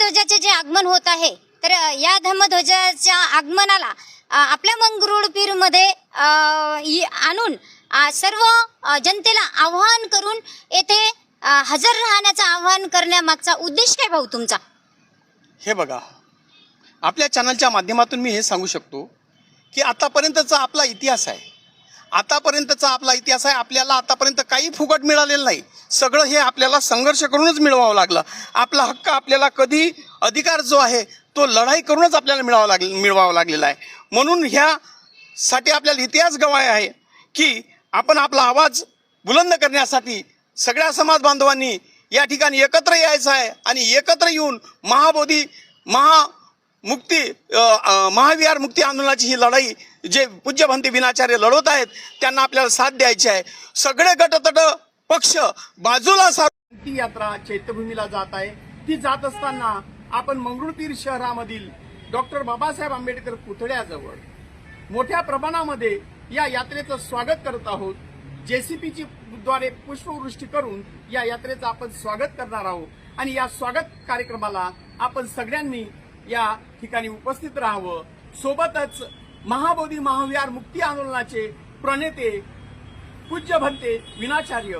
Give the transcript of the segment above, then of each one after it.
धर्मध्वजाचे जे आगमन होत आहे तर या धर्मध्वजाच्या आगमनाला आपल्या मंगरुळपीरमध्ये आणून सर्व जनतेला आव्हान करून येथे हजर राहण्याचं आवाहन करण्यामागचा उद्देश काय भाऊ तुमचा हे बघा आपल्या चॅनलच्या माध्यमातून मी हे सांगू शकतो की आतापर्यंतचा आपला इतिहास आहे आतापर्यंतचा आपला इतिहास आहे आपल्याला आतापर्यंत काही फुकट मिळालेलं नाही. सगळं हे आपल्याला संघर्ष करूनच मिळवावं लागलं. आपला हक्क आपल्याला कधी अधिकार जो आहे तो लढाई करूनच आपल्याला मिळावा लागले मिळवावा लागलेला आहे. म्हणून ह्यासाठी आपल्याला इतिहास गवाय आहे की आपण आपला आवाज बुलंद करण्यासाठी सगळ्या समाज बांधवांनी या ठिकाणी एकत्र यायचं आहे आणि एकत्र येऊन महाबोधी महा मुक्ती महाविहार मुक्ती आंदोलनाची ही लढाई जे पूज्यभंती विनाचार्य लढवत आहेत त्यांना आपल्याला साथ द्यायची आहे. सगळे गटतट पक्ष बाजूला सारून ती यात्रा चैत्यभूमीला जात आहे. ती जात असताना आपण मंगरुळपीर शहरामधील डॉक्टर बाबासाहेब आंबेडकर पुतळ्याजवळ मोठ्या प्रमाणामध्ये या यात्रेचं स्वागत करत आहोत. जेसीपीची द्वारे पुष्पवृष्टी करून या यात्रेचं आपण स्वागत करणार आहोत. आणि या स्वागत कार्यक्रमाला आपण सगळ्यांनी या ठिकाणी उपस्थित राहावं. सोबतच महाबोधी महाविहार मुक्ती आंदोलनाचे प्रणेते पूज्य भंते विनाचार्य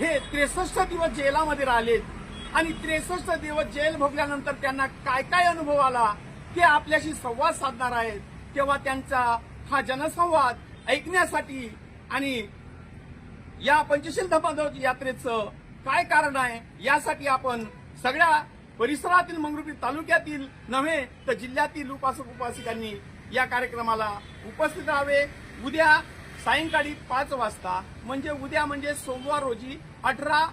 हे त्रेसष्ट दिवस जेलामध्ये राहिलेत आणि त्रेसष्ट दिवस जेल भोगल्यानंतर त्यांना काय काय अनुभव आला ते आपल्याशी संवाद साधणार आहेत. तेव्हा त्यांचा हा जनसंवाद ऐकण्यासाठी आणि या पंचशील धर्मांच्या यात्रेचं काय कारण आहे यासाठी आपण सगळ्या परिसरातील मंगरुपी तालुक्यातील नव्हे तर जिल्ह्यातील उपासक उपासिकांनी या कार्यक्रमाला उपस्थित राहावे. उद्या सायंकाळी पाच वाजता म्हणजे उद्या म्हणजे सोमवार रोजी अठरा